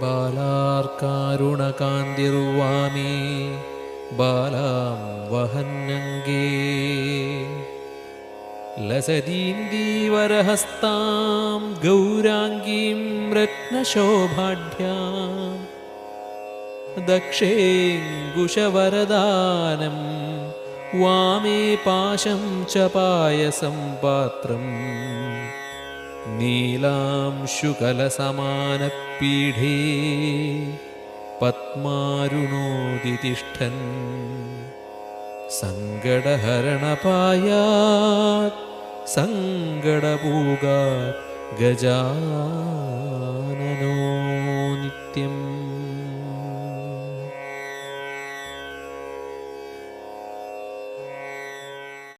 बालार्कारुणकान्तिर्वामे बालां वहन्नङ्गे लसदीन्दीवरहस्तां गौराङ्गीं रत्नशोभाढ्याम् दक्षेऽङ्कुशवरदानं वामे पाशं च पायसं पात्रम् नीलां शुकलसमानपीढे पद्मारुणोदितिष्ठन् सङ्गडहरणपायात् सङ्गडपूगात् गजाननो नित्यम्